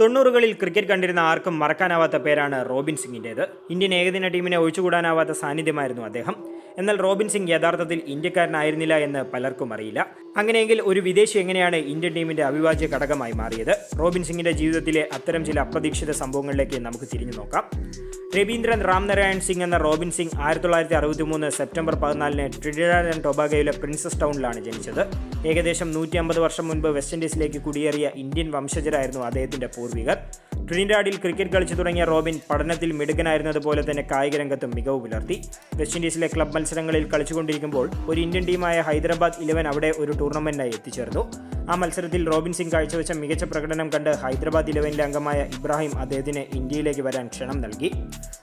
തൊണ്ണൂറുകളിൽ ക്രിക്കറ്റ് കണ്ടിരുന്ന ആർക്കും മറക്കാനാവാത്ത പേരാണ് റോബിൻ സിംഗിന്റേത്. ഇന്ത്യൻ ഏകദിന ടീമിനെ ഒഴിച്ചുകൂടാനാവാത്ത സാന്നിധ്യമായിരുന്നു അദ്ദേഹം. എന്നാൽ റോബിൻ സിംഗ് യഥാർത്ഥത്തിൽ ഇന്ത്യക്കാരനായിരുന്നില്ല എന്ന് പലർക്കും അറിയില്ല. അങ്ങനെയെങ്കിൽ ഒരു വിദേശി എങ്ങനെയാണ് ഇന്ത്യൻ ടീമിന്റെ അവിഭാജ്യ ഘടകമായി മാറിയത്? റോബിൻ സിംഗിന്റെ ജീവിതത്തിലെ അത്തരം ചില അപ്രതീക്ഷിത സംഭവങ്ങളിലേക്ക് നമുക്ക് തിരിഞ്ഞു നോക്കാം. രവീന്ദ്രൻ രാംനാരായൺ സിംഗ് എന്ന റോബിൻ സിംഗ് ആയിരത്തി തൊള്ളായിരത്തി അറുപത്തി മൂന്ന് സെപ്റ്റംബർ പതിനാലിന് ട്രിനിഡാഡ് ആൻഡ് ടൊബാഗോയിലെ പ്രിൻസസ് ടൗണിലാണ് ജനിച്ചത്. ഏകദേശം നൂറ്റി അമ്പത് വർഷം മുൻപ് വെസ്റ്റ് ഇൻഡീസിലേക്ക് കുടിയേറിയ ഇന്ത്യൻ വംശജരായിരുന്നു അദ്ദേഹത്തിന്റെ പൂർവികർ. ട്രിനിഡാഡിൽ ക്രിക്കറ്റ് കളിച്ചു തുടങ്ങിയ റോബിൻ പഠനത്തിൽ മിടുക്കനായിരുന്നതുപോലെ തന്നെ കായിക രംഗത്തും മികവ് പുലർത്തി. വെസ്റ്റ് ഇൻഡീസിലെ ക്ലബ് മത്സരങ്ങളിൽ കളിച്ചുകൊണ്ടിരിക്കുമ്പോൾ ഒരു ഇന്ത്യൻ ടീമായ ഹൈദരാബാദ് ഇലവൻ അവിടെ ഒരു ടൂർണമെന്റിനായി എത്തിച്ചേർന്നു. ആ മത്സരത്തിൽ റോബിൻ സിംഗ് കാഴ്ചവെച്ച മികച്ച പ്രകടനം കണ്ട് ഹൈദരാബാദ് ഇലവനിലെ അംഗമായ ഇബ്രാഹിം അദ്ദേഹത്തിന് ഇന്ത്യയിലേക്ക് വരാൻ ക്ഷണം നൽകി.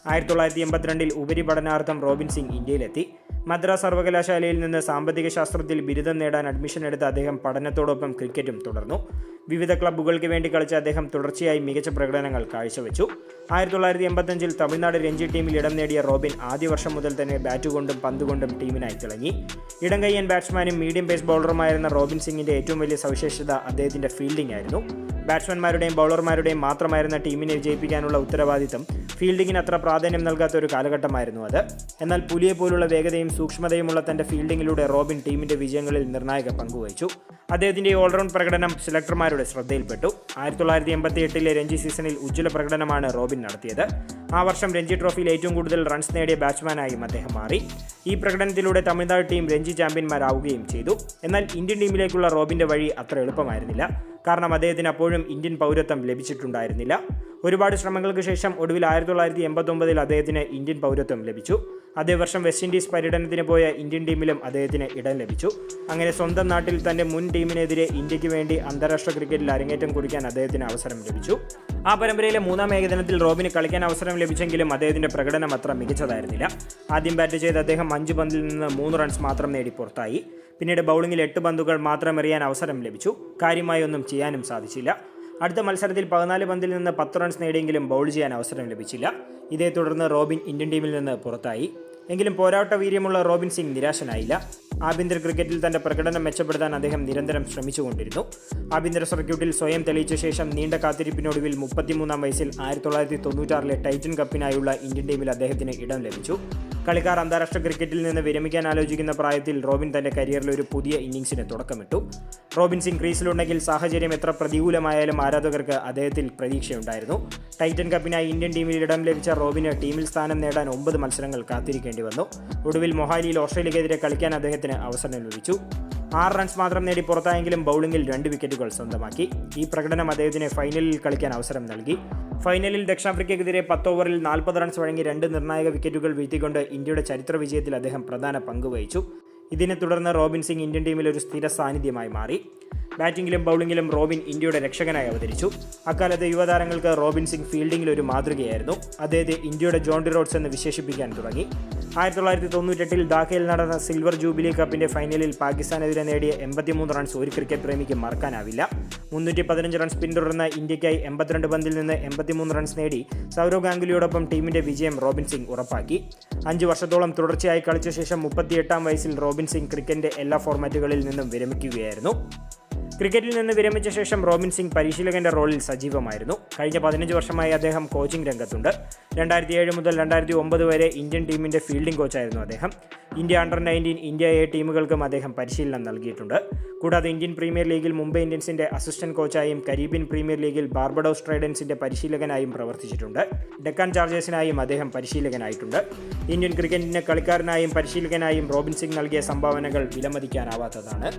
ആയിരത്തി തൊള്ളായിരത്തി എൺപത്തിരണ്ടിൽ ഉപരിപഠനാർത്ഥം റോബിൻ സിംഗ് ഇന്ത്യയിലെത്തി. മദ്രാസ് സർവകലാശാലയിൽ നിന്ന് സാമ്പത്തിക ശാസ്ത്രത്തിൽ ബിരുദം നേടാൻ അഡ്മിഷൻ എടുത്ത അദ്ദേഹം പഠനത്തോടൊപ്പം ക്രിക്കറ്റും തുടർന്നു. വിവിധ ക്ലബ്ബുകൾക്ക് വേണ്ടി കളിച്ച അദ്ദേഹം തുടർച്ചയായി മികച്ച പ്രകടനങ്ങൾ കാഴ്ചവെച്ചു. ആയിരത്തി തൊള്ളായിരത്തി എൺപത്തഞ്ചിൽ തമിഴ്നാട് രഞ്ജി ടീമിൽ ഇടം നേടിയ റോബിൻ ആദ്യ വർഷം മുതൽ തന്നെ ബാറ്റ് കൊണ്ടും പന്ത് കൊണ്ടും ടീമിനായി തിളങ്ങി. ഇടങ്കയ്യൻ ബാറ്റ്സ്മാനും മീഡിയം പേസ് ബൗളറുമായിരുന്ന റോബിൻ സിംഗിന്റെ ഏറ്റവും വലിയ സവിശേഷത അദ്ദേഹത്തിന്റെ ഫീൽഡിംഗ് ആയിരുന്നു. ബാറ്റ്സ്മാൻമാരുടെയും ബൗളർമാരുടെയും മാത്രമായിരുന്ന ടീമിനെ വിജയിപ്പിക്കാനുള്ള ഉത്തരവാദിത്തം ഫീൽഡിങ്ങിന് അത്ര പ്രാധാന്യം നൽകാത്ത ഒരു കാലഘട്ടമായിരുന്നു അത്. എന്നാൽ പുലിയെ പോലുള്ള വേഗതയും സൂക്ഷ്മതയുമുള്ള തന്റെ ഫീൽഡിങ്ങിലൂടെ റോബിൻ ടീമിന്റെ വിജയങ്ങളിൽ നിർണായക പങ്കുവഹിച്ചു അദ്ദേഹത്തിന്റെ ഓൾറൗണ്ട് പ്രകടനം സെലക്ടർമാരുടെ ശ്രദ്ധയിൽപ്പെട്ടു. ആയിരത്തി തൊള്ളായിരത്തി എൺപത്തി എട്ടിലെ രഞ്ജി സീസണിൽ ഉജ്ജ്വല പ്രകടനമാണ് റോബിൻ നടത്തിയത്. ആ വർഷം രഞ്ജി ട്രോഫിയിൽ ഏറ്റവും കൂടുതൽ റൺസ് നേടിയ ബാറ്റ്സ്മാനായും അദ്ദേഹം മാറി. ഈ പ്രകടനത്തിലൂടെ തമിഴ്നാട് ടീം രഞ്ജി ചാമ്പ്യന്മാരാവുകയും ചെയ്തു. എന്നാൽ ഇന്ത്യൻ ടീമിലേക്കുള്ള റോബിന്റെ വഴി അത്ര എളുപ്പമായിരുന്നില്ല. കാരണം അദ്ദേഹത്തിന് അപ്പോഴും ഇന്ത്യൻ പൗരത്വം ലഭിച്ചിട്ടുണ്ടായിരുന്നില്ല. ഒരുപാട് ശ്രമങ്ങൾക്ക് ശേഷം ഒടുവിൽ ആയിരത്തി തൊള്ളായിരത്തി എൺപത്തൊമ്പതിൽ അദ്ദേഹത്തിന് ഇന്ത്യൻ പൗരത്വം ലഭിച്ചു. അതേ വർഷം വെസ്റ്റ് ഇൻഡീസ് പര്യടനത്തിന് പോയ ഇന്ത്യൻ ടീമിലും അദ്ദേഹത്തിന് ഇടം ലഭിച്ചു. അങ്ങനെ സ്വന്തം നാട്ടിൽ തന്റെ മുൻ ടീമിനെതിരെ ഇന്ത്യയ്ക്ക് വേണ്ടി അന്താരാഷ്ട്ര ക്രിക്കറ്റിൽ അരങ്ങേറ്റം കുറിക്കാൻ അദ്ദേഹത്തിന് അവസരം ലഭിച്ചു. ആ പരമ്പരയിലെ മൂന്നാം ഏകദിനത്തിൽ റോബിന് കളിക്കാൻ അവസരം ലഭിച്ചെങ്കിലും അദ്ദേഹത്തിന്റെ പ്രകടനം അത്ര മികച്ചതായിരുന്നില്ല. ആദ്യം ബാറ്റ് ചെയ്ത് അദ്ദേഹം അഞ്ച് പന്തിൽ നിന്ന് മൂന്ന് റൺസ് മാത്രം നേടി പുറത്തായി. പിന്നീട് ബൗളിംഗിൽ എട്ട് പന്തുകൾ മാത്രം എറിയാൻ അവസരം ലഭിച്ചു. കാര്യമായി ഒന്നും ചെയ്യാനും സാധിച്ചില്ല. അടുത്ത മത്സരത്തിൽ പതിനാല് പന്തിൽ നിന്ന് പത്ത് റൺസ് നേടിയെങ്കിലും ബൗൾ ചെയ്യാൻ അവസരം ലഭിച്ചില്ല. ഇതേ തുടർന്ന് റോബിൻ ഇന്ത്യൻ ടീമിൽ നിന്ന് പുറത്തായി. എങ്കിലും പോരാട്ട വീര്യമുള്ള റോബിൻ സിംഗ് നിരാശനായില്ല. ആഭ്യന്തര ക്രിക്കറ്റിൽ തന്റെ പ്രകടനം മെച്ചപ്പെടുത്താൻ അദ്ദേഹം നിരന്തരം ശ്രമിച്ചുകൊണ്ടിരുന്നു. ആഭ്യന്തര സർക്യൂട്ടിൽ സ്വയം തെളിയിച്ച ശേഷം നീണ്ട കാത്തിരിപ്പിനൊടുവിൽ മുപ്പത്തിമൂന്നാം വയസ്സിൽ ആയിരത്തി തൊള്ളായിരത്തി തൊണ്ണൂറ്റാറിലെ ടൈറ്റൻ കപ്പിനായുള്ള ഇന്ത്യൻ ടീമിൽ അദ്ദേഹത്തിന് ഇടം ലഭിച്ചു. കളിക്കാർ അന്താരാഷ്ട്ര ക്രിക്കറ്റിൽ നിന്ന് വിരമിക്കാൻ ആലോചിക്കുന്ന പ്രായത്തിൽ റോബിൻ തന്റെ കരിയറിൽ ഒരു പുതിയ ഇന്നിംഗ്സിന് തുടക്കമിട്ടു. റോബിൻ സിംഗ് ക്രീസിലുണ്ടെങ്കിൽ സാഹചര്യം എത്ര പ്രതികൂലമായാലും ആരാധകർക്ക് അദ്ദേഹത്തിൽ പ്രതീക്ഷയുണ്ടായിരുന്നു. ടൈറ്റൻ കപ്പിനായി ഇന്ത്യൻ ടീമിൽ ഇടം ലഭിച്ച റോബിന് ടീമിൽ സ്ഥാനം നേടാൻ ഒമ്പത് മത്സരങ്ങൾ കാത്തിരിക്കേണ്ടി വന്നു. ഒടുവിൽ മൊഹാലിയിൽ ഓസ്ട്രേലിയക്കെതിരെ കളിക്കാൻ അദ്ദേഹത്തിന് അവസരം ലഭിച്ചു. ആറ് റൺസ് മാത്രം നേടി പുറത്തായെങ്കിലും ബൗളിംഗിൽ രണ്ട് വിക്കറ്റുകൾ സ്വന്തമാക്കി. ഈ പ്രകടനം അദ്ദേഹത്തിന് ഫൈനലിൽ കളിക്കാൻ അവസരം നൽകി. ഫൈനലിൽ ദക്ഷിണാഫ്രിക്കയ്ക്കെതിരെ പത്ത് ഓവറിൽ നാൽപ്പത് റൺസ് വഴങ്ങി രണ്ട് നിർണായക വിക്കറ്റുകൾ വീഴ്ത്തിക്കൊണ്ട് ഇന്ത്യയുടെ ചരിത്ര വിജയത്തിൽ അദ്ദേഹം പ്രധാന പങ്ക് വഹിച്ചു. ഇതിനെ തുടർന്ന് റോബിൻ സിംഗ് ഇന്ത്യൻ ടീമിൽ ഒരു സ്ഥിര സാന്നിധ്യമായി മാറി. ബാറ്റിംഗിലും ബൗളിംഗിലും റോബിൻ ഇന്ത്യയുടെ രക്ഷകനായി അവതരിച്ചു. അക്കാലത്ത് യുവതാരങ്ങൾക്ക് റോബിൻ സിംഗ് ഫീൽഡിംഗിൽ ഒരു മാതൃകയായിരുന്നു. അദ്ദേഹത്തെ ഇന്ത്യയുടെ ജോണ്ടി റോഡ്സ് എന്ന് വിശേഷിപ്പിക്കാൻ തുടങ്ങി. ആയിരത്തി തൊള്ളായിരത്തി തൊണ്ണൂറ്റെട്ടിൽ ധാക്കയിൽ നടന്ന സിൽവർ ജൂബിലി കപ്പിന്റെ ഫൈനലിൽ പാകിസ്ഥാനെതിരെ നേടിയ എൺപത്തിമൂന്ന് റൺസ് ഒരു ക്രിക്കറ്റ് പ്രേമിക്ക് മറക്കാനാവില്ല. മുന്നൂറ്റി പതിനഞ്ച് റൺസ് പിന്തുടർന്ന ഇന്ത്യയ്ക്കായി എൺപത്തിരണ്ട് പന്തിൽ നിന്ന് എൺപത്തിമൂന്ന് റൺസ് നേടി സൗരവ് ഗാംഗുലിയോടൊപ്പം ടീമിന്റെ വിജയം റോബിൻ സിംഗ് ഉറപ്പാക്കി. അഞ്ച് വർഷത്തോളം തുടർച്ചയായി കളിച്ച ശേഷം മുപ്പത്തിയെട്ടാം വയസ്സിൽ റോബിൻ സിംഗ് ക്രിക്കറ്റിന്റെ എല്ലാ ഫോർമാറ്റുകളിൽ നിന്നും വിരമിക്കുകയായിരുന്നു. ക്രിക്കറ്റിൽ നിന്ന് വിരമിച്ച ശേഷം റോബിൻ സിംഗ് പരിശീലകന്റെ റോളിൽ സജീവമായിരുന്നു. കഴിഞ്ഞ പതിനഞ്ച് വർഷമായി അദ്ദേഹം കോച്ചിംഗ് രംഗത്തുണ്ട്. രണ്ടായിരത്തി ഏഴ് മുതൽ രണ്ടായിരത്തി ഒമ്പത് വരെ ഇന്ത്യൻ ടീമിന്റെ ഫീൽഡിംഗ് കോച്ചായിരുന്നു അദ്ദേഹം. India under nineteen India A ടീമുകൾക്കും അദ്ദേഹം പരിശീലനം നൽകിയിട്ടുണ്ട്. കൂടാതെ ഇന്ത്യൻ പ്രീമിയർ ലീഗിൽ മുംബൈ ഇന്ത്യൻസിന്റെ അസിസ്റ്റന്റ് കോച്ചായും കരീബിയൻ പ്രീമിയർ ലീഗിൽ ബാർബഡോസ് ട്രൈഡൻസിന്റെ പരിശീലകനായും പ്രവർത്തിച്ചിട്ടുണ്ട്. ഡെക്കാൻ ചാർജേഴ്സിനായും അദ്ദേഹം പരിശീലകനായിട്ടുണ്ട്. ഇന്ത്യൻ ക്രിക്കറ്റിന്റെ കളിക്കാരനായും പരിശീലകനായും റോബിൻ സിംഗ് നൽകിയ സംഭാവനകൾ വിലമതിക്കാനാവാത്തതാണ്.